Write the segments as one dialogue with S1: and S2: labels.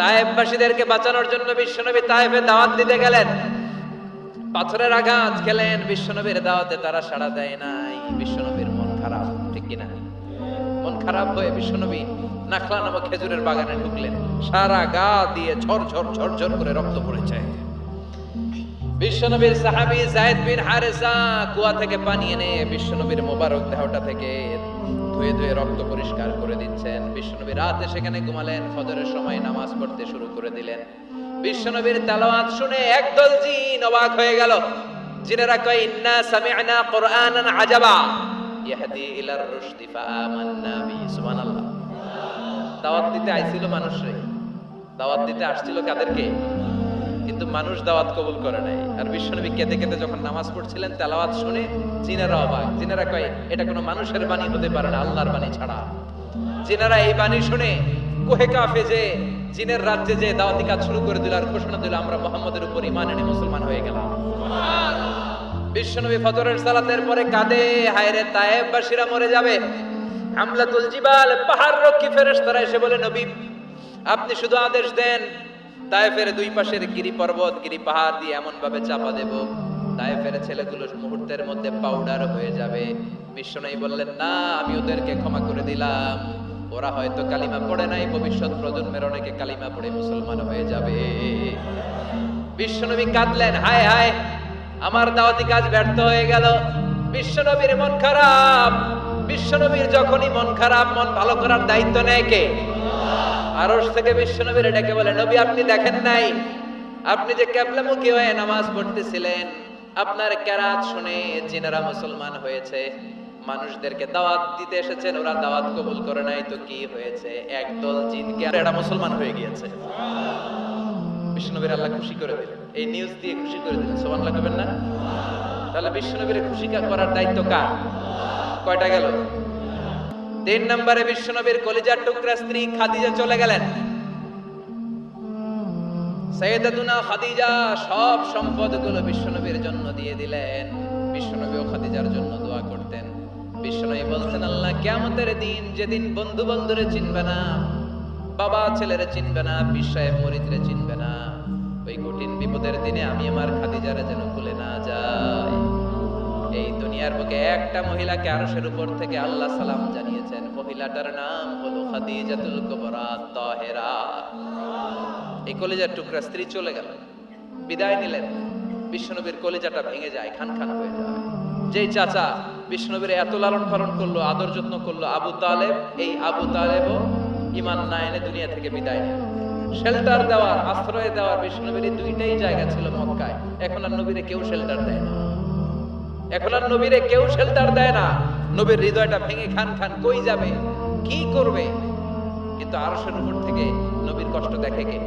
S1: তায়েববাসীদেরকে বাঁচানোর জন্য বিশ্বনবী তায়েফে দাওয়াত দিতে গেলেন। পাথরের আঘাত খেলেন, বিশ্বনবীর দাওয়াতে তারা সাড়া দেয় নাই। বিশ্বনবীর মন খারাপ, ঠিক কিনা? মন খারাপ হয়ে বিশ্বনবী নাখলা নামক খেজুরের বাগানে ঢুকলেন। সারা গা দিয়ে ঝর ঝর ঝর ঝর করে রক্ত পড়েছে। বিশ্বনবীর সাহাবী জায়েদ বিন হারেসা কুয়া থেকে পানি এনে বিশ্বনবীর মোবারক দেহটা থেকে ধুয়ে ধুয়ে রক্ত পরিষ্কার করে দিচ্ছেন। বিশ্বনবী রাতে সেখানে ঘুমালেন, ফজরের সময় নামাজ পড়তে শুরু করে দিলেন। বিশ্বনবীর তেলাওয়াত শুনে একদল জিন অবাক হয়ে গেল। জিনেরা কয়, ইন্না সামি'না কুরআনান আজাবা। ইয়াহদি ইলার রুশদি, ফাআমান্না বি, সুবহানাল্লাহ। দাওয়াত দিতে আইছিল মানুষরে দাওয়াত দিতে আসছিল কাদেরকে? কিন্তু মানুষ দাওয়াত কবুল করে নাই। আর বিশ্বনবী কেঁদে কেঁদে যখন নামাজ পড়ছিলেন, তেলাওয়াত শুনে জিনেরা অবাক। জিনেরা কয়, এটা কোনো মানুষের বাণী হতে পারে না, আল্লাহর বাণী ছাড়া। জিনেরা এই বাণী শুনে, কোহে কাফে যে, জিনের রাজ্যে যে দাওয়াতি কাজ শুরু করে দিল আর ঘোষণা দিল, আমরা মোহাম্মদের উপর ইমান এনে মুসলমান হয়ে গেলাম। বিশ্বনবী ফজরের সালাতের পরে কাঁদে হায়রে তায়েববাসীরা মরে যাবে। হামলাতুল জিবাল পাহাড় রক্ষী ফেরেশতারা এসে বলে, নবী, আপনি শুধু আদেশ দেন তায়েফের দুই পাশের গিরি পর্বত, গিরি পাহাড় দিয়ে এমন ভাবে চাপা দেব, তায়েফের ছেলেগুলো মুহূর্তের মধ্যে পাউডার হয়ে যাবে। বিশ্বনবী বললেন, না, আমি ওদেরকে ক্ষমা করে দিলাম। ওরা হয়তো কালিমা পড়ে নাই, ভবিষ্যৎ প্রজন্মের অনেকে কালিমা পড়ে মুসলমান হয়ে যাবে। বিশ্বনবী কাঁদলেন, হায় হায়, আমার দাওয়াতি কাজ ব্যর্থ হয়ে গেল। বিশ্বনবীর মন খারাপ। বিশ্বনবীর যখনই মন খারাপ, মন ভালো করার দায়িত্ব নেয় কে? আরশ থেকে বিশ্বনবীর ডেকে বলে, নবী, আপনি দেখেন নাই? আপনি যে ক্যাবলামুখী হয়ে নামাজ পড়তেছিলেন, আপনার কেরাত শুনে জিনারা মুসলমান হয়েছে। মানুষদেরকে দাওয়াত দিতে এসেছেন, ওরা দাওয়াত কবুল করে নাই, তো কি হয়েছে? একদল জিনকে আর এরা মুসলমান হয়ে গিয়েছে। বিষ্ণুনবীর আল্লাহ খুশি করে দিলেন। এই নিউজ দিয়ে খুশি করে দিলেন। সোমান করবেন না? তাহলে বিষ্ণুনবীর খুশি করার দায়িত্ব কার? কয়টা গেল? তিন নম্বরে বিশ্বনবীর কলিজার টুকরা স্ত্রী খাদিজা চলে গেলেন। সৈয়দাতুনা খাদিজা সব সম্পদগুলো বিশ্বনবীর জন্য দিয়ে দিলেন। বিশ্বনবী ও খাদিজার জন্য দোয়া করতেন। বিশ্বনবী বলতেন আল্লাহ, কিয়ামতের দিন যেদিন বন্ধু বন্ধুরে চিনবে না, বাবা ছেলেরে চিনবে না বিশ্বায় মরিদরে চিনবে না, ওই কঠিন বিপদের দিনে আমি আমার খাদিজারে যেন ভুলে না এই দুনিয়ার বুকে একটা মহিলাকে আরশের উপর থেকে আল্লাহ সালাম জানিয়েছেন। মহিলাটার নাম হলো খাদিজাতুল কুবরা তাহেরা। এই কলেজার টুকরা স্ত্রী চলে গেল। বিদায় নিলেন। বিষ্ণুনবীর কলেজাটা ভেঙে যায় খান খান হয়ে যায়। যেই চাচা বিষ্ণুনবীর এত লালন পালন করল, আদর যত্ন করল, আবু তালেব, এই আবু তালেবও ইমান না এনে দুনিয়া থেকে বিদায় নিল। শেল্টার দেওয়ার, আশ্রয় দেওয়ার বিষ্ণুনবীর এই দুইটাই জায়গা ছিল মক্কায়। এখন আর নবীরে কেউ শেল্টার দেয় না। এখন আর নবীরে কেউ শেল্টার দেয় না। নবীর হৃদয়টা ভেঙে খান খান কই যাবে? কি করবে? কিন্তু আরশের উপর থেকে নবীর কষ্ট দেখে কে?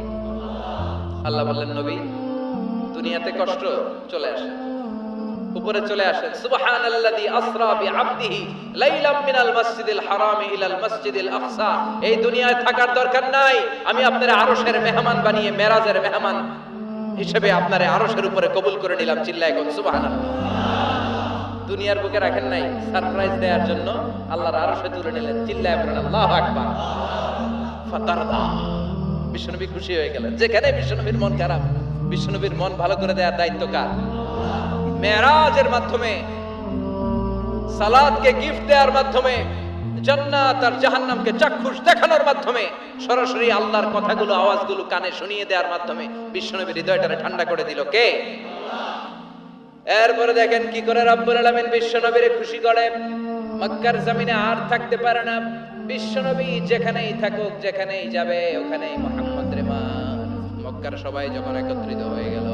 S1: আল্লাহ বললেন, নবী, দুনিয়াতে কষ্ট চলে আসে, উপরে চলে আসেন সুবহানাল্লাযী আসরা বিআবদিহি লাইলাম মিনাল মাসজিদিল হারাম ইলাল মাসজিদিল আকসা। এই দুনিয়ায় থাকার দরকার নাই। আমি আপনার আরশের মেহমান বানিয়ে মেরাজের মেহমান হিসেবে আপনার আরশের উপরে কবুল করে নিলাম চিল্লায় কোন সুবহানাল্লাহ। দুনিয়ার বুকে রাখেন নাই সারপ্রাইজ দেওয়ার জন্য আল্লাহর আরশে তুলে নিলেন। চিল্লায় বলেন আল্লাহু আকবার। ফাতারদা খুশি হয়ে গেলেন। যেখানে বিশ্বনবীর মন খারাপ, বিশ্বনবীর মন ভালো করে দেওয়ার দায়িত্ব কার? মেরাজের মাধ্যমে, সালাদকে গিফট দেওয়ার মাধ্যমে, জান্নাত আর জাহান্নামকে চাক্ষুষ দেখানোর মাধ্যমে, সরাসরি আল্লাহর কথাগুলো, আওয়াজগুলো কানে শুনিয়ে দেওয়ার মাধ্যমে বিশ্বনবীর হৃদয়টারে ঠান্ডা করে দিল। কে? এরপরে দেখেন কি করে রব্বুল আলামিন বিশ্বনবীরে খুশি করে। মক্কার জমিনে আর থাকতে পারে না। বিশ্বনবী যেখানেই থাকুক, যেখানেই যাবে, ওখানেই মোহাম্মদ রেমা মক্কার সবাই যখন একত্রিত হয়ে গেল,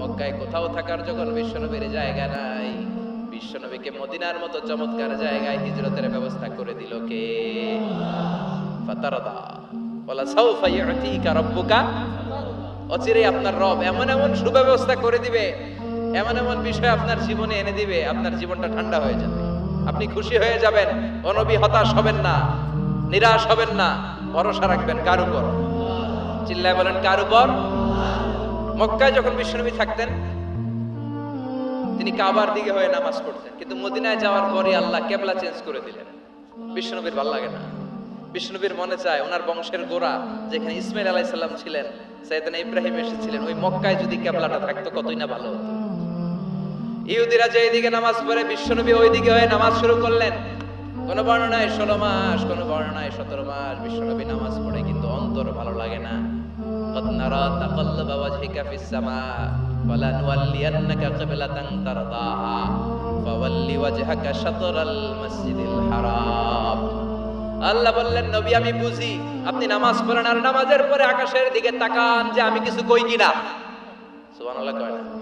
S1: মক্কায় কোথাও থাকার যখন বিশ্বনবীর জায়গা নাই, বিশ্বনবীকে মদিনার মতো চমৎকার জায়গায় হিজরতের ব্যবস্থা করে দিল কে? ফাতারদা। বলা, সাউফা ইউতিকা রাব্বুকা। অচিরেই আপনার রব এমন এমন সুব্যবস্থা করে দিবে এমন এমন বিষয় আপনার জীবনে এনে দিবে, আপনার জীবনটা ঠান্ডা হয়ে যাবে। আপনি খুশি হয়ে যাবেন, অনবী হতাশ হবেন না, নিরাশ হবেন না, ভরসা রাখবেন কার উপর? চিল্লায় বলেন, কার উপর? মক্কায় যখন বিশ্বনবী থাকতেন, তিনি কাবার দিকে হয়ে নামাজ পড়তেন, কিন্তু মদিনায় যাওয়ার পরে আল্লাহ কেবলা চেঞ্জ করে দিলেন। বিশ্বনবীর ভালো লাগে না। বিষ্ণুবীর মনে চায়, ওনার বংশের গোড়া, যেখানে ইসমাইল আলাইসাল্লাম ছিলেন সাইদানা ইব্রাহিম এসেছিলেন, ওই মক্কায় যদি কেবলাটা থাকতো কতই না ভালো হতো। ইহুদিরা যে এইদিকে নামাজ পড়ে, বিশ্বনবী ওইদিকে হয়ে নামাজ শুরু করলেন। কোন বর্ণনায় ষোলো মাস, কোন বর্ণনায় সতেরো মাস বিশ্বনবী নামাজ পড়ে, কিন্তু অন্তর ভালো লাগে না। আল্লাহ বললেন, নবী, আমি বুঝি, আপনি নামাজ পড়েন আর নামাজের পরে আকাশের দিকে তাকান যে আমি কিছু কই কিনা? কয় না।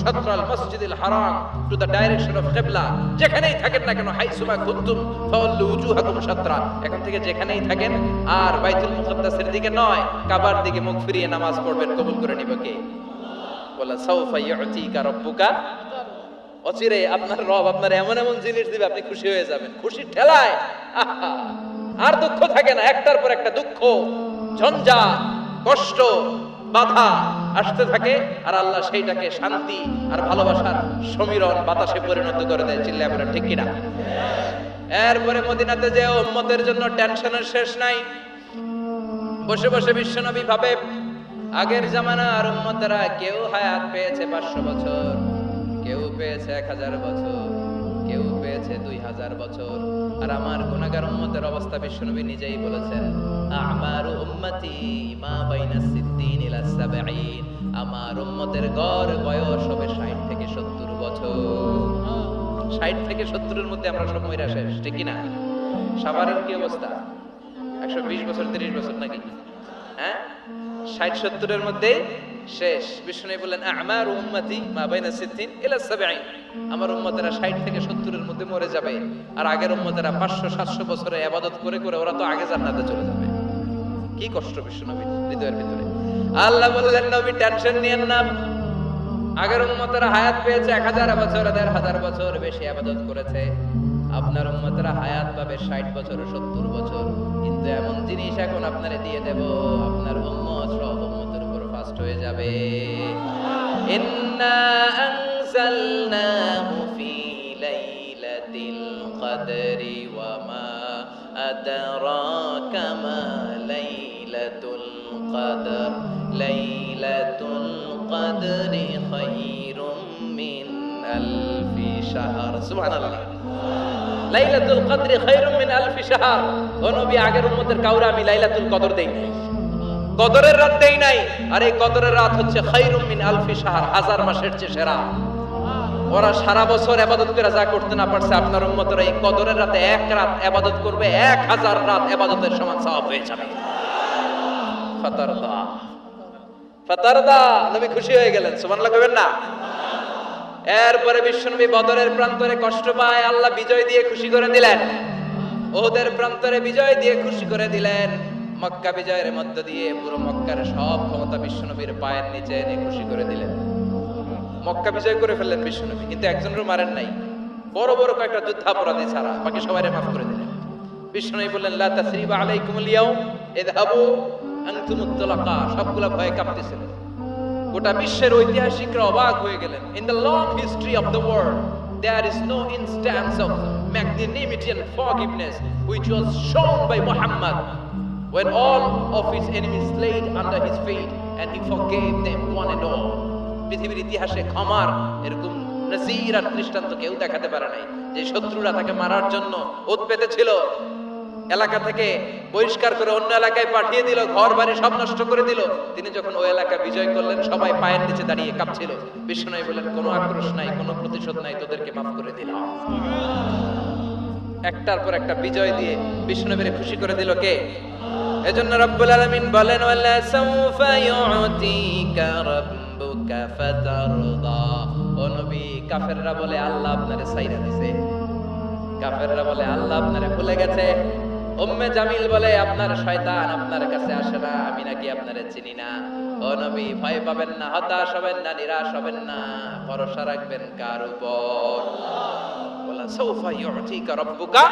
S1: শাতরাল মসজিদিল হারাম টু দ্য ডাইরেকশন অফ কিবলা যেখানেই থাকেন না কেন, হাইসুমা কুনতুম ফাওয়াল্লু উজুহাকুম শাতরা এখন থেকে যেখানেই থাকেন, আর বাইতুল মুকাদ্দাসের দিকে নয়, কাবার দিকে মুখ ফিরিয়ে নামাজ পড়বেন, কবুল করে নিবে কে? বলা, সাউফা ইউতিকা রাব্বুকা। অচিরে আপনার রব আপনার এমন এমন জিনিস দিবে, আপনি খুশি হয়ে যাবেন। খুশি ঠেলায়! আর দুঃখ থাকে না, একটার পর একটা দুঃখ, ঝঞ্ঝা, কষ্ট। বাধা আসতে থাকে আর আল্লাহ সেইটাকে শান্তি আর ভালোবাসার সমীরণ বাতাসে পরিণত করে দেয়, চিল্লায় বলে ঠিক কিনা? এরপরে মদিনাতে যে উম্মতের জন্য টেনশনের শেষ নাই। বসে বসে বিশ্বনবী ভাবে, আগের জামানার উম্মতেরা কেউ হায়াত পেয়েছে পাঁচশো বছর, কেউ পেয়েছে এক হাজার বছর। কেউ পেয়েছে দুই হাজার বছর। আর আমার গুণাগার উম্মতের অবস্থা বিশ্বনবী নিজেই বলেছেন, আমার উম্মতি মা বাইনা সিদ্দিন ইলা সাবঈন। আমার উম্মতের গড় বয়স হবে 60 থেকে 70 বছর। 60 থেকে 70 এর মধ্যে আমরা সব মইরা শেষ, ঠিক না সাভারের কি অবস্থা? একশো বিশ বছর, তিরিশ বছর নাকি? হ্যাঁ? ষাট, সত্তরের মধ্যে শেষ। বিষ্ণু বললেন, আমার উম্মতি মা বাইনা সিদ্দিন ইলা সাবঈন আমার উম্মতেরা ষাট থেকে সত্তরের মধ্যে মরে যাবে। আর আগের উম্মতেরা পাঁচশো, সাতশো বছরে আবাদত করে করে ওরা তো আগে জান্নাতে চলে যাবে। কি কষ্ট বিষ্ণু নবীর হৃদয়ের ভিতরে। আল্লাহ বললেন, নবী, টেনশন নিয়েন না। আগের উম্মতেরা হায়াত পেয়েছে এক হাজার বছর, দেড় হাজার বছর বেশি আবাদত করেছে। আপনার উম্মতেরা হায়াত পাবে ষাট বছর, সত্তর বছর। কিন্তু এমন জিনিস এখন আপনারে দিয়ে দেব, আপনার উম্মত ফাস্ট হয়ে যাবে। ইন্না আনজালনাহু ফি লাইলাতিল কদরি ওয়া মা আদরাকা মা লাইলাতুল কদর। লাইলাতুল কদরি খায়রুম মিন আলফি শাহর। সুবহানাল্লাহ। লাইলাতুল কদরি খায়রুম মিন আলফি শাহর। ও নবী, আগের উম্মতের কাউরে আমি লাইলাতুল কদর দেই নাই। কদরের রাত দেই নাই। আর এই কদরের রাত হচ্ছে খায়রুম মিন আলফি শাহর, হাজার মাসের চেয়ে সেরা। ওরা সারা বছর আবাদত করে যা করতে না পারছে, আপনার উম্মতরা এই কদরের রাতে এক রাত আবাদত করবে, এক হাজার রাত আবাদতের সমান সওয়াব হয়ে যাবে। খুশি হয়ে গেলেন কইবেন না? এরপরে বিশ্বনবী বদরের প্রান্তরে কষ্ট পায়, আল্লাহ বিজয় দিয়ে খুশি করে দিলেন। ওদের প্রান্তরে বিজয় দিয়ে খুশি করে দিলেন। মক্কা বিজয়ের মধ্য দিয়ে পুরো মক্কার সব ক্ষমতা বিশ্বনবীর পায়ের নিচে এনে খুশি করে দিলেন। মক্কা বিজয় করে ফেললেন বিশ্বনবী, কিন্তু একজনেরও মারেন নাই। বড় বড় কয়েকটা যুদ্ধাপরাধী ছাড়া বাকি সবাই মাফ করে দিলেন। বিশ্বনবী বললেন সবগুলা ভয়ে কাঁপতেছিলেন। গোটা বিশ্বের ঐতিহাসিকরা অবাক হয়ে গেলেন। In the long history of the world, there is no instance of magnanimity and forgiveness which was shown by Muhammad when all of his enemies laid under his feet and he forgave them one and all. পৃথিবীর ইতিহাসে ক্ষমার এরকম নজির আর দৃষ্টান্ত কেউ দেখাতে পারে নাই। যে শত্রুরা তাকে মারার জন্য ওত পেতেছিল, এলাকা থেকে বহিষ্কার করে অন্য এলাকায় পাঠিয়ে দিল, ঘর, বাড়ি সব নষ্ট করে দিল। তিনি যখন ওই এলাকা বিজয় করলেন, সবাই পায়ের নিচে দাঁড়িয়ে কাঁপছিল। বিষ্ণু বলেন কোনো আক্রোশ নাই, কোনো প্রতিশোধ নাই, তোদেরকে মাফ করে দিলাম। একটার পর একটা বিজয় দিয়ে বিষ্ণুবীরে খুশি করে দিল কে? এজন্য রব্বুল আলামিন বলেন, ওয়ালা সাউফা ইউতিকা রাব্বুকা ফাতারদা। কাফেররা বলে, আল্লাহ আপনারে সাইরা দিছে। কাফেররা বলে, আল্লাহ আপনারে ভুলে গেছে। উম্মে জামিল বলে, আপনার শয়তান আপনার কাছে আসে না, আমি নাকি আপনারে চিনি না। ও নবী, ভয় পাবেন না, হতাশ হবেন না, নিরাশ হবেন না, ভরসা রাখবেন কার উপর? রাব্বুকা।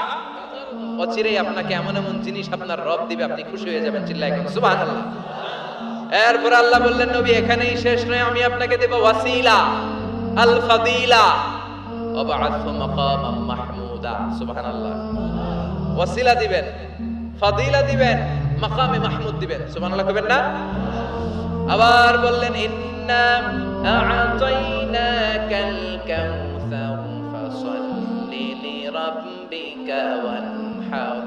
S1: অচিরেই আপনাকে এমন এমন জিনিস আপনার রব দিবে, আপনি খুশি হয়ে যাবেন, চিল্লায় এখন সুবহানাল্লাহ। এরপর আল্লাহ বললেন, নবী, এখানেই শেষ নয়, আমি আপনাকে দেব ওয়াসিলা আল ফাদিলা ওয়াবআথু মাকামাম মাহমুদা, সুবহানাল্লাহ। ওয়াসিলা দিবেন, ফাদিলা দিবেন, মাকামে মাহমুদ দিবেন, সুবহানাল্লাহ কবেন না? আবার বললেন, ইন্না আ'তাইনাকাল কাউসার ওয়ানহার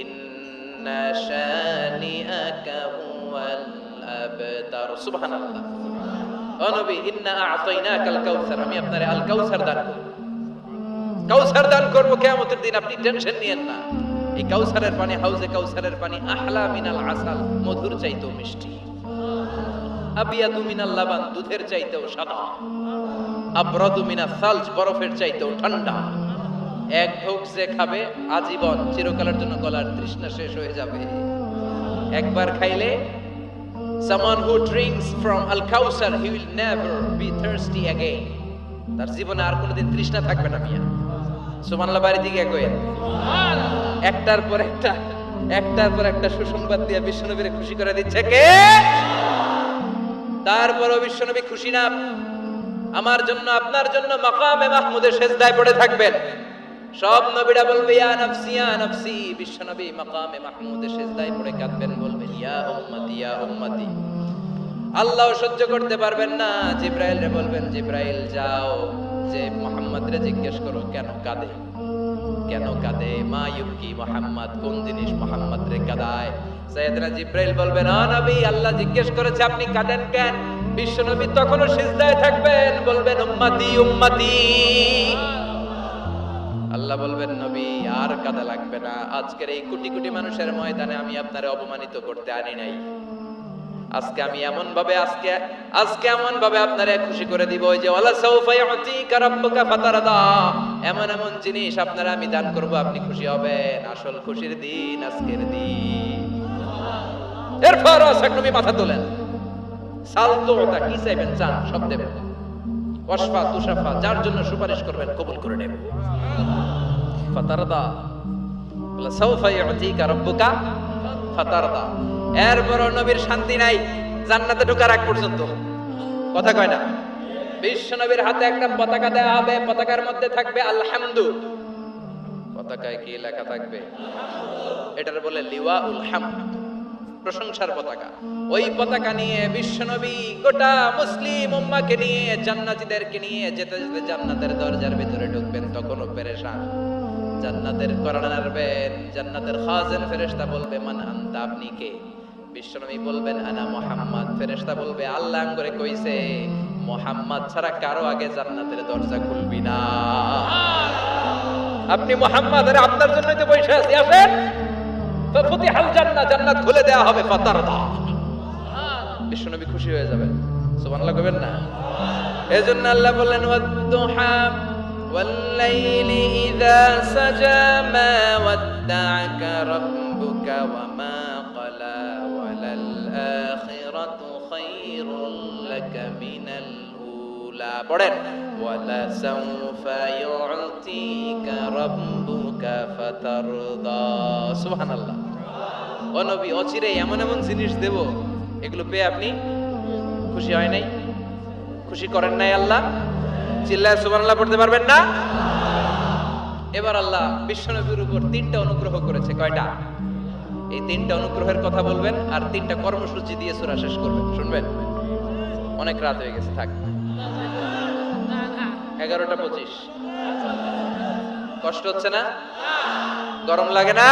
S1: ইন্না শানিআকা হুয়াল আবতার সুবহানাল্লাহ ও নবী ইন্না আ'তাইনাকাল কাউসার আমি আপনারে আল কাউসার দান কাউসার দান করব কিয়ামতের দিন। আপনি টেনশন নিয়েন না। এই কাউসারের পানি হাউজে কাউসারের পানি আহলা মিনাল আসাল। মধুর মিষ্টি। আবিয়াদু মিনাল লাবান। দুধের চাইতেও সাদা। আবরাদু মিনাল সালজ। বরফের চাইতেও ঠান্ডা। এক ঢোক যে খাবে, আজীবন চিরকালের জন্য গলার তৃষ্ণা শেষ হয়ে যাবে। একবার খাইলে someone who drinks from al kausar he will never be thirsty again তার জীবনে আর কোনোদিন তৃষ্ণা থাকবে না মিয়া। সুবহানাল্লাহ বাড়ি দিকে কইেন একটার পর একটা, একটার পর একটা সুসংবাদ দিয়ে বিশ্বনবীরে খুশি করে দিচ্ছে কে? তারপরও বিশ্বনবী খুশি না। আমার জন্য, আপনার জন্য মাকামে মাহমুদের সেজদায় পড়ে থাকবেন। সব নবীরা বলবে, ইয়া নাফসি ইয়া নাফসি। বিশ্বনবী মাকামে মাহমুদের সেজদায় পড়ে কাঁদবেন, বলবেন, ইয়া উম্মতি ইয়া উম্মতি। আল্লাহ সহ্য করতে পারবেন না। জিব্রাইল রে বলবেন, জিব্রাইল, যাও। যে মোহাম্মদ রে জিজ্ঞেস করো, কেন কাঁদে? কেন কাঁদে? মা ইউকি মোহাম্মদ। কোন জিনিস মোহাম্মদ রে কাঁদায়? সাইয়েদনা জিব্রাইল বলবেন, আ নবী, আল্লাহ জিজ্ঞেস করেছে, আপনি কাঁদেন কেন? বিশ্ব নবী তখনও সিজদায় থাকবেন, বলবেন, উম্মতি উম্মতি। আল্লাহ বলবেন, নবী, আর কাদা লাগবে না। আজকের এই কোটি কোটি মানুষের ময়দানে আমি আপনারে অপমানিত করতে আনি নাই। আজকে আমি এমন ভাবে আজকে আজকে এমন ভাবে আপনারে খুশি করে দিব যে, ওয়ালা সাউফা ইউতিকা রাব্বুকা ফাতারদা। এমন এমন জিনিস আপনারা আমি দান করব, আপনি খুশি হবেন। আসল খুশির দিন আজকের দিন। এরপর আসাক নবী মাথা তোলেন। সালতো ওটা কি চাইবেন? চান সব দেবেন ওয়াসফা তুষাফা যার জন্য সুপারিশ করবেন, কবুল করে নেবেন ফাতারদা। বলে সাউফা ইউতিকা রাব্বুকা ফাতারদা। নবীর শান্তি নাই, জান্নাতে ঢোকার আগ পর্যন্ত। হাতে একটা পতাকা দেওয়া হবে, পতাকার মধ্যে থাকবে আলহামদু। পতাকায় কি লেখা থাকবে? এটার বলে লিওয়া উল হামদ, প্রশংসার পতাকা। ওই পতাকা নিয়ে বিশ্বনবী গোটা মুসলিম উম্মাকে নিয়ে, জান্নাতীদেরকে নিয়ে যেতে যেতে জান্নাতের দরজার ভিতরে ঢুকবেন, তখনও পেরেশান। জান্নাতের কোরআন আনবেন জান্নাতের খাজেন ফেরেশতা বলবে মান আনতা আপনি কে? বিশ্বনবী বলবেন আনা মোহাম্মদ। ফেরেশতা বলবে আল্লাহ করে কইছে মোহাম্মদ ছাড়া কারও আগে জান্নাতের দরজা খুলবি না। আপনি মোহাম্মদ আরে আপনার জন্যই তো বসে আছি আসেন। ফাতিহাল জান্নাত জান্নাত খুলে দেওয়া হবে ফাতারদা। বিশ্বনবী খুশি হয়ে যাবেন। সুবহানাল্লাহ কইবেন না? এজন্য আল্লাহ বললেন ওয়াদুহা والليل إذا سجى ما ودعك ربك وما قلى وللآخرة خير لك من الأولى পড়েন ولسوف يعطيك ربك فترضى سبحان الله ও নবী অচিরে এমন এমন জিনিস দেব এগুলো পেয়ে আপনি খুশি হয় নাই খুশি করেন নাই আল্লাহ চিল্লায় সুবহানাল্লাহ পড়তে পারবেন না? এবার আল্লাহ বিশ্বনবীর উপর তিনটা অনুগ্রহ করেছে, কয়টা? এই তিনটা অনুগ্রহের কথা বলবেন আর তিনটা কর্মসূচি দিয়ে সূরা শেষ করবেন, শুনবেন? অনেক রাত হয়ে গেছে, থাক। এগারোটা পঁচিশ। কষ্ট হচ্ছে না? গরম লাগে না?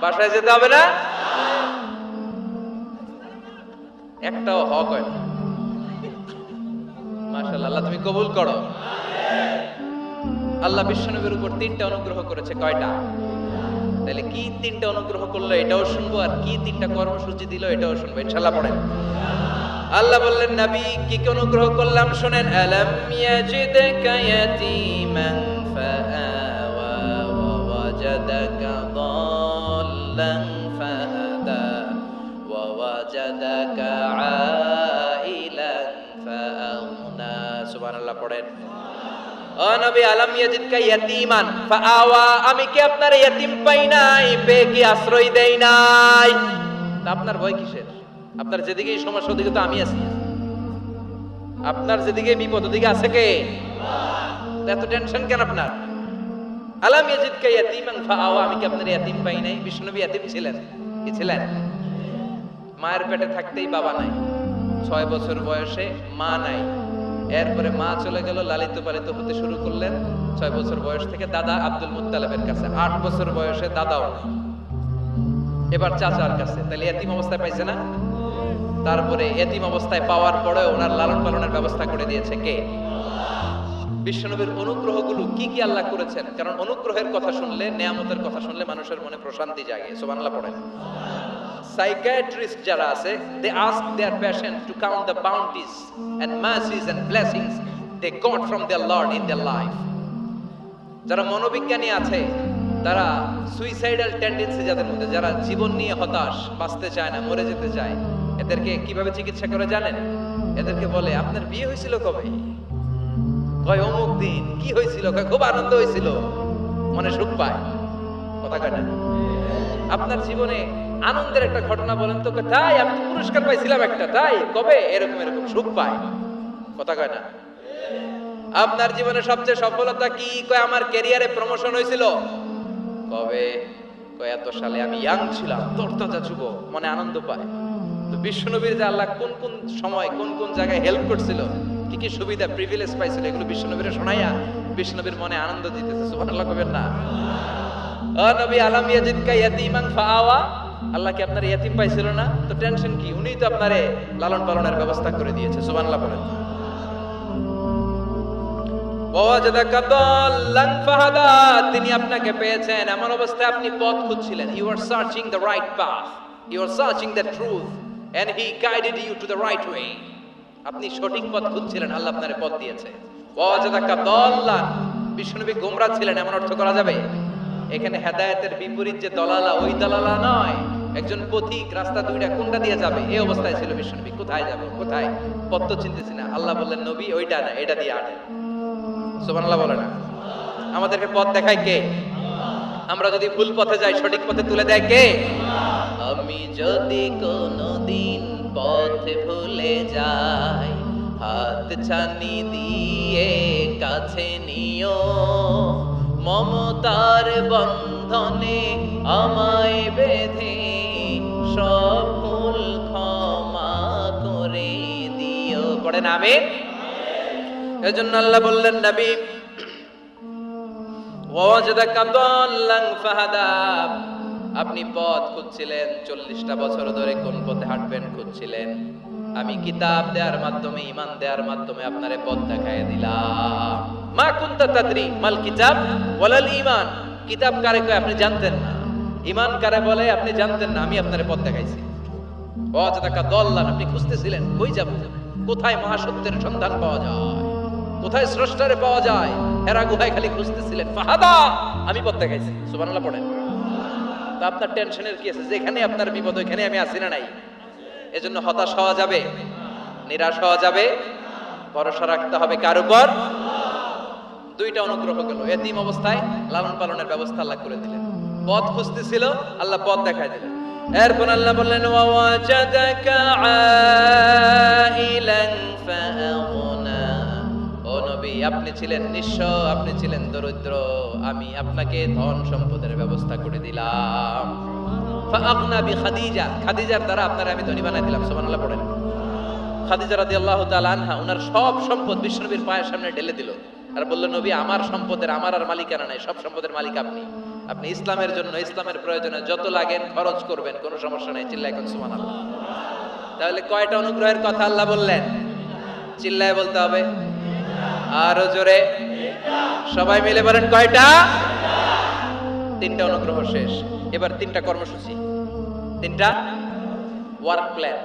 S1: বাসায় যেতে হবে না? একটাও হক হয় না মাশাআল্লাহ তুমি কবুল করো। আল্লাহ বিশ্বনবীর উপর তিনটা অনুগ্রহ করেছে, কয়টা? তাহলে কি তিনটা অনুগ্রহ করল এটাও শুনব, আর কি তিনটা কর্মসূচি দিল এটাও শুনব ইনশাল্লাহ পড়েন। আল্লাহ বললেন, নবী, কি কি অনুগ্রহ করলাম? শুনেন, আলাম ইয়াজিদাকা ইয়াতিমান ফাআওয়া ওয়া ওয়াজাদাকা দাল্লান ফাহাদা ওয়া ওয়াজাদাকা সুবহানাল্লাহ পড়েন। ও নবী, আলম ইয়াতিমান? ফাআওয়া, আমি কি আপনার ইয়াতিম পাই নাই? কি আশ্রয় দেই নাই? আপনার ভয় কিসের? আপনার সমস্যা, ওদিকে তো আমি আছি। আপনার যেদিকে বিপদ, ওদিকে আছে কে? এত টেনশন কেন আপনার? আলাম ইয়াজিদকে ইয়াতিমান? ফাআওয়া, আমি কি আপনার ইয়াতিম পাই নাই? বিষ্ণুবী ইয়াতিম ছিলেন। কি ছিলেন? মায়ের পেটে থাকতেই বাবা নাই। ছয় বছর বয়সে মা নাই। এরপরে মা চলে গেল, লালিত পালিত হতে শুরু করলেন। ছয় বছর বয়স থেকে দাদা আব্দুল মুত্তালেবের কাছে। আট বছর বয়সে দাদাও। এবার চাচার কাছে। তাহলে এতিম অবস্থায় পাইছে না? তারপরে এতিম অবস্থায় পাওয়ার পরে ওনার লালন পালনের ব্যবস্থা করে দিয়েছে কে? বিশ্বনবীর অনুগ্রহগুলো কি কি আল্লাহ করেছেন? কারণ অনুগ্রহের কথা শুনলে, নেয়ামতের কথা শুনলে মানুষের মনে প্রশান্তি জাগে। সুবহানাল্লাহ, পড়েন। সাইকিয়াট্রিস্ট যারা আছে they ask their patient to count the bounties and mercies and blessings they got from their lord in their life যারা মনোবিজ্ঞানী আছে, তারা সুইসাইডাল টেন্ডেন্সি যাদের মধ্যে, যারা জীবন নিয়ে হতাশ, বাঁচতে চায় না, মরে যেতে চায়, এদেরকে কীভাবে চিকিৎসা করে জানেন? এদেরকে বলে, আপনার বিয়ে হয়েছিল কবে? কয়, অমুক দিন। কি হয়েছিল? খুব আনন্দ হয়েছিল। মনে সুখ পায়। কথা কয় আপনার জীবনে আনন্দের একটা ঘটনা বলেন তো, তাই আমি তো পুরস্কার পাইছিলাম একটা, তাই? কবে? এরকম এরকম, সুখ পায় কথা কয় না? আপনার জীবনে সবচেয়ে সফলতা কি? কয়, আমার ক্যারিয়ারে প্রমোশন হয়েছিল? কবে? কয়, এত সালে আমি ইয়াং ছিলাম, তরতাজা যুবক, মনে আনন্দ পায়। তো বিশ্বনবীর যে আল্লাহ কোন কোন সময়, কোন কোন জায়গায় হেল্প করছিল, কি কি সুবিধা প্রিভিলেজ পাইছিল, এগুলো বিশ্বনবীরে শোনাইয়া বিশ্বনবীর মনে আনন্দ দিতেছে, সুবহানাল্লাহ কবেন না। নবী, আলাম ইয়াজিদকা ইয়াতীমান ফাআওয়া আল্লাহ কি আপনার ইয়াতিম পাইছিল না? তো টেনশন কি? উনিই তো আপনারে লালন পালনের ব্যবস্থা করে দিয়েছে, সুবহানাল্লাহ বলেন। তিনি আপনাকে পেয়েছেন। এমন অবস্থায় আপনি পথ খুঁজছিলেন। You are searching the right path you are searching the truth and he guided you to the right way আপনি সঠিক পথ খুঁজছিলেন, আল্লাহ আপনারে পথ দিয়েছে। বিষ্ণুনবী গোমরা ছিলেন, এমন অর্থ করা যাবে? এখানে হেদায়েতের বিপরীত যে দলালা, ওই দলালা নয়। একজন পথিক রাস্তা দুইটা কোনটা দিয়ে যাবে? এই অবস্থায় ছিল বিশ্বনবী। কোথায় যাবে? কোথায়? পথ তো চিনতেছি না। আল্লাহ বললেন, নবী, ওইটা না, এটা দিয়ে আটে। সুবহানাল্লাহ বলে না। আমাদেরকে পথ দেখায় কে? আমরা যদি ভুল পথে যাই, সঠিক পথে তুলে দেয় কে? আমি যদি কোনোদিন পথে ভুলে যাই, হাত ছানি দিয়ে কাছে নিও। মমতার বন্ধনে আমায় বেঁধে সব ভুল ক্ষমা করে দিও। পড়েন আমি এজন্য আল্লাহ বললেন, নবী আপনি পথ খুঁজছিলেন, চল্লিশটা বছর ধরে কোন পথে হাঁটবেন খুঁজছিলেন। আমি কিতাব দেওয়ার মাধ্যমে ইমান দেওয়ার মাধ্যমে আপনারে পথ দেখায় দিলাম। মা কুনতা তাদরি মাল কিতাব ওয়ালাল ঈমান। কিতাব কারে কয়, আপনি জানতেন না। ঈমান কারে বলে, আপনি জানতেন না, আমি আপনারে পথ দেখাইছি। ওয়াজদাকা দাল্লান আপনি খুঁজতেছিলেন, কই যাব? কোথায় মহাসত্যের সন্ধান পাওয়া যায়? কোথায় স্রষ্টারে পাওয়া যায়? এরা গুহায় খালি খুঁজতেছিলেন। ফাহাদা, আমি পথ দেখাইছি। সুবহানাল্লাহ পড়েন। তা আপনার টেনশনের কি আছে? যেখানে আপনার বিপদ, ওইখানে আমি আছি না নাই? এজন্য হতাশ হওয়া যাবে? নিরাশ হওয়া যাবে? ভরসা রাখতে হবে কার উপর? দুইটা অনুগ্রহ গেল। এতিম অবস্থায় লালন পালনের ব্যবস্থা আল্লাহ করে দিলেন। পথ খুঁজতেছিল, আল্লাহ পথ দেখায় দিলেন। এরপর আল্লাহ বললেন আপনি ছিলেন নিঃস্ব, আপনি ছিলেন দরিদ্র। আমি আপনাকে ধন সম্পদের ব্যবস্থা করে দিলাম। ফাআগনা বি খাদিজা খাদিজার দ্বারা আপনারা আমি ধনী বানাই দিলাম, সুবহানাল্লাহ, পড়েন। খাদিজা রাদিয়াল্লাহু তাআলা আনহা ওনার সব সম্পদ বিশ্বনবীর পায়ের সামনে ঢেলে দিল। আর বলল, নবী, আমার সম্পদের, আমার আর মালিকানা নাই, সব সম্পদের মালিক আপনি। আপনি ইসলামের জন্য, ইসলামের প্রয়োজনে যত লাগেন, খরচ করবেন, কোনো সমস্যা নাই চিল্লা এখন সুবহানাল্লাহ। তাহলে কয়টা অনুগ্রহের কথা আল্লাহ বললেন? চিল্লায় বলতে হবে। আরও জোরে। সবাই মিলে বলেন, কয়টা? তিনটা অনুগ্রহ শেষ। এবার তিনটা কর্মসূচি। তিনটা ওয়ার্ক প্ল্যান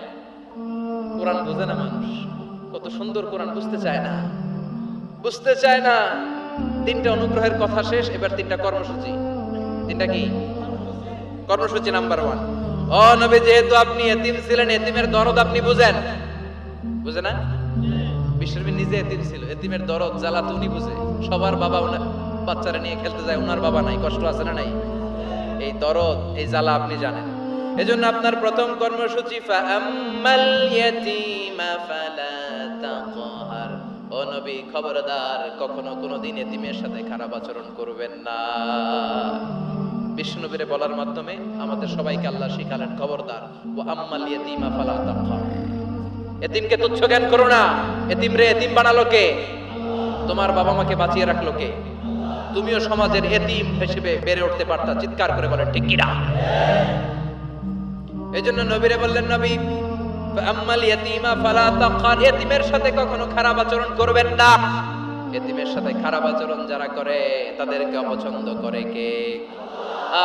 S1: কোরআন বোঝে না মানুষ। কত সুন্দর কোরআন বুঝতে চায় না। বুঝতে চায় না। তিনটা অনুগ্রহের কথা শেষ, এবার তিনটা কর্মসূচি। তিনটা কি? কর্মসূচি নাম্বার ওয়ান ও নবী, যেহেতু আপনি এতিম ছিলেন, এতিমের দরদ আপনি বুঝেন। বুঝে না? বিশ্বনবী নিজে এতিম ছিল। এতিমের দরদ, জ্বালা তো উনি বুঝে। সবার বাবা উনার বাচ্চারা নিয়ে খেলতে যায়, উনার বাবা নাই, কষ্ট আছে না নাই? এই দরদ, এই জ্বালা আপনি জানেন। এজন্য আপনার প্রথম কর্মসূচি নবী, খবরদার, কখনো কোনো দিন এতিমের সাথে খারাপ আচরণ করবেন না। বিষ্ণুনবীরে বলার মাধ্যমে আমাদের সবাইকে আল্লাহ শিখালেন, খবরদার ও আম্মাল ইয়াতীমা ফালা তাকহার এতিমকে তুচ্ছ জ্ঞান করো না। এতিম রে, এতিম বানালো কে? তোমার বাবা মাকে বাঁচিয়ে রাখল কে? তুমিও সমাজের এতিম হিসেবে বেড়ে উঠতে পারতা, চিৎকার করে বলেন ঠিক কিনা এই জন্য নবীরে বললেন, নবী আম্মাল ইয়াতিমা ফালা তাকহার ইয়াতিমের সাথে কখনো খারাপ আচরণ করবেন না। এতিমের সাথে খারাপ আচরণ যারা করে, তাদেরকে অপছন্দ করে কে?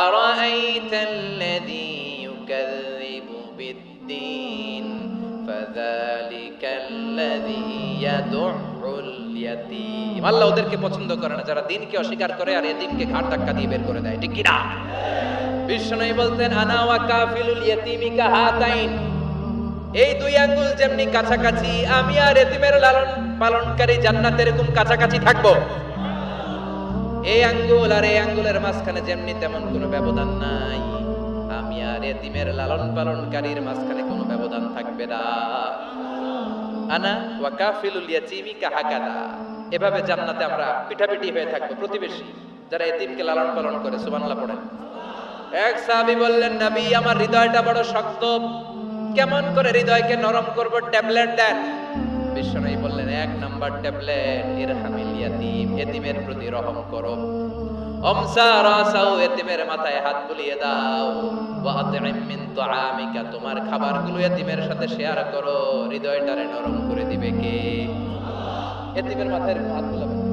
S1: আরাআইতাল্লাযী ইউকাযযিবু বিদ্দীন ফাযালিকাল্লাযী ইয়াদুউল আল্লাহ ওদেরকে পছন্দ করে না, যারা দিনকে অস্বীকার করে আর এতিমকে ঘাট ধাক্কা দিয়ে বের করে দেয়, ঠিক কি না বিষ্ণু বলতেন, আনা ওয়া কাফিলুল ইয়াতীমি কাহাতাইন এই দুই আঙ্গুল যেমনি কাছাকাছি, আমি আর এতিমের লালন পালনকারী জান্নাত এরকম কাছাকাছি থাকব। এই আঙ্গুল আর এই আঙ্গুলের মাঝখানে যেমনি তেমন কোনো ব্যবধান নাই। আমি আর এতিমের লালন পালনকারীর মাঝখানে কোনো ব্যবধান থাকবে না। আনা ওয়া কাফিলুল ইয়াতীমি কাহাকাদা এভাবে জান্নাতে আমরা পিঠাপিঠি হয়ে থাকব প্রতিবেশী, যারা এতিমকে লালন পালন করে, সুবহানাল্লাহ পড়েন। এক সাহাবী বললেন, নবী, আমার হৃদয়টা বড় শক্ত। কেমন করে হৃদয়কে নরম করব? ট্যাবলেট দেন। বিশ্বনবী বললেন, এক নাম্বার ট্যাবলেট, ইরহামিল ইয়াতীম, এতিমের প্রতি রহম করো। অমসা রাসাও এতিমের মাথায় হাত বুলিয়ে দাও। ওয়া আতইম মিন তুআমিকা, তোমার খাবারগুলো এতিমের সাথে শেয়ার করো। হৃদয়টারে নরম করে দিবে কে? এতিমের মাথায় হাত বুলাবেন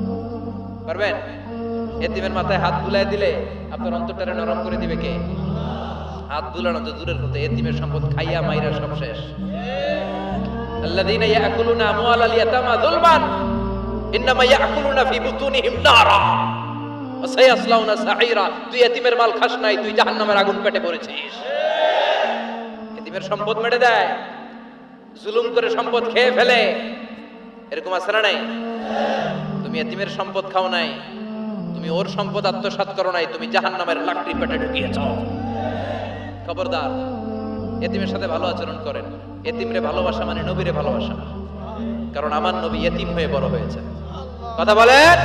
S1: পারবেন? এতিমের মাথায় হাত বুলাই দিলে আপনার অন্তরটারে নরম করে দিবে কে? হাত বুলানো তো দূরের কথা, এতিমের সম্পদ খাইয়া মাইরা সব শেষ। ইয়াকুলুনা আমওয়ালাল ইয়াতামা যুলমান, ইন্নামা ইয়াকুলুনা ফি বুতুনিহিম নারা। ওয়া সায়াসলাউনা সাঈরা, তুই এতিমের মাল খাস নাই, তুই জাহান্নামের আগুন পেটে পড়েছিস। এতিমের সম্পদ মেরে দেয়, জুলুম করে সম্পদ খেয়ে ফেলে। এরকম না নাই? তুমি এতিমের সম্পদ খাও নাই। তুমি ওর সম্পদ আত্মসাৎ করো নাই, তুমি জাহান্নামের লাকড়ি পেটে ঢুকিয়েছ খবরদার, এতিমের সাথে ভালো আচরণ করেন। এতিমরে ভালোবাসা মানে নবীরে ভালোবাসা। কারণ আমার নবী এতিম হয়ে বড় হয়েছে। কথা বলেন?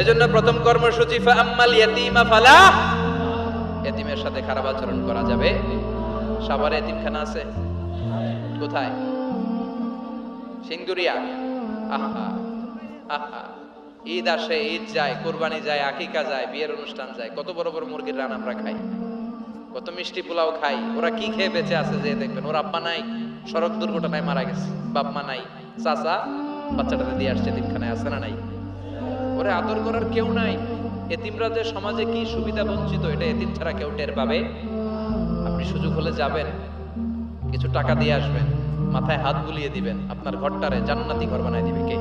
S1: এজন্য প্রথম কর্মসূচি, ফাআম্মাল ইয়াতিমা ফালা, এতিমের সাথে খারাপ আচরণ করা যাবে। সাভারে এতিমখানা আছে। কোথায়? সিঙ্গুরিয়া আহা আহা। ঈদ আসে, ঈদ যায়, কোরবানি যায়, আকিকা যায়, বিয়ের অনুষ্ঠান যায়, কত বড় বড় মুরগির রান আমরা খাই। কত মিষ্টি পোলাও খাই, ওরা কি খেয়ে বেঁচে আছে যে দেখবেন, ওর আব্বা নাই সড়ক দুর্ঘটনায় মারা গেছে, বাপ মা নাই, চাচা বাচ্চাটাতে দিয়ে আসছে এতিমখানায় আছে না নাই? ওরে আদর করার কেউ নাই, এতিমরা যে সমাজে কি সুবিধা বঞ্চিত, এটা এতিম ছাড়া কেউ টের পাবে? আপনি সুযোগ হলে যাবেন, কিছু টাকা দিয়ে আসবেন, মাথায় হাত বুলিয়ে দিবেন, আপনার ঘরটারে জান্নাতি ঘর বানায় দিবে কে?